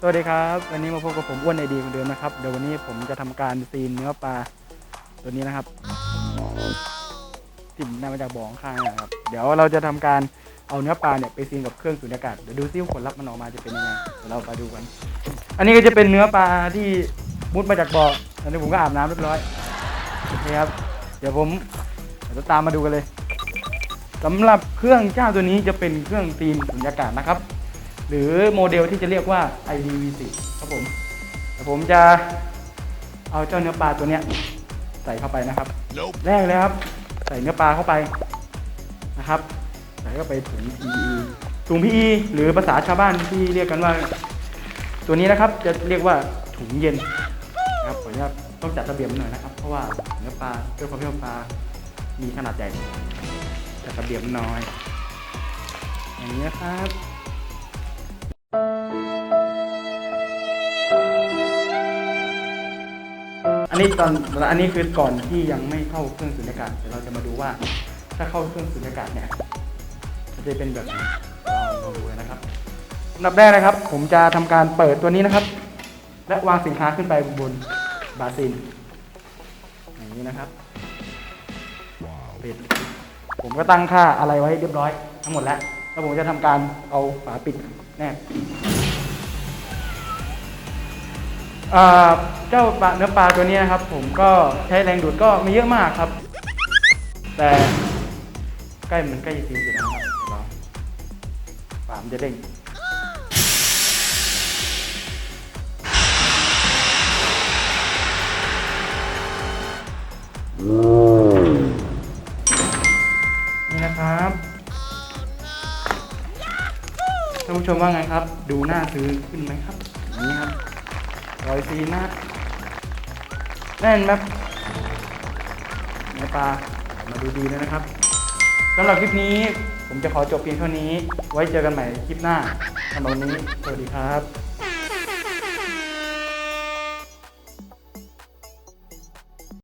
สวัสดีครับวันนี้มาพบกับผมอ้วนไอดีเหมือนเดิมนะครับเดี๋ยววันนี้ผมจะทำการซีนเนื้อปลาตัวนี้นะครับที่นำมาจากบ่อข้างนะครับ เดี๋ยวเราจะทำการเอาเนื้อปลาเนี่ยไปซีนกับเครื่องสูญญากาศเดี๋ยวดูซิวผลลัพธ์มันออกมาจะเป็นยังไงเดี๋ยวเราไปดูกัน อันนี้ก็จะเป็นเนื้อปลาที่มุดมาจากบ่อตอนนี้ผมก็อาบน้ำเรียบร้อยโอเคครับ เดี๋ยวผมเดี๋ยวตามมาดูกันเลยสำหรับเครื่องเจ้าตัวนี้จะเป็นเครื่องซีนสูญญากาศนะครับ หรือโมเดลที่จะเรียกว่า IDVC ครับผมแต่ผมจะเอาเจ้าเนื้อปลาตัวเนี้ยใส่เข้าไปนะครับแรกเลยครับ ใส่เนื้อปลาเข้าไปนะครับ ใส่เข้าไปถุง PE ถุง PE หรือภาษาชาวบ้านที่เรียกกันว่า ตัวนี้นะครับจะเรียกว่าถุงเย็นนะครับผมจะต้องจัดระเบียบมันหน่อยนะครับ เพราะว่าเนื้อปลาด้วยความที่ว่าปลามีขนาดใหญ่จัดระเบียบมันหน่อย อย่างนี้นะครับ อันนี้ตอนอันนี้คือก่อนที่ยังไม่เข้าเครื่องสุญญากาศเดี๋ยวเราจะมาดูว่า ถ้าเข้าเครื่องสุญญากาศเนี่ยมันจะเป็นแบบไหนลองดูนะครับอันดับแรกนะครับ ผมจะทำการเปิดตัวนี้นะครับ และวางสินค้าขึ้นไปบนบาซินอย่างนี้นะครับปิดผมก็ตั้งค่าอะไรไว้เรียบร้อยทั้งหมดแล้วแล้วผมจะทำการเอาฝาปิดแนบ เจ้าปลาเนื้อปลาตัวนี้นะครับ ผมก็ใช้แรงดูดก็ไม่เยอะมากครับ แต่ใกล้เหมือนใกล้จะซีนเสร็จแล้วนะครับเราฝามนจะเด้งนี่นะครับท่านผู้ชมว่าไงครับ ดูน่าซื้อขึ้นไหมครับอย่างนี้ครับ รอยซีนะแน่นแบบเนื้อปลามาดูดีเลยนะครับสำหรับคลิปนี้ผมจะขอจบเพียงเท่านี้ ไว้เจอกันใหม่คลิปหน้าสำหรับวันนี้ สวัสดีครับ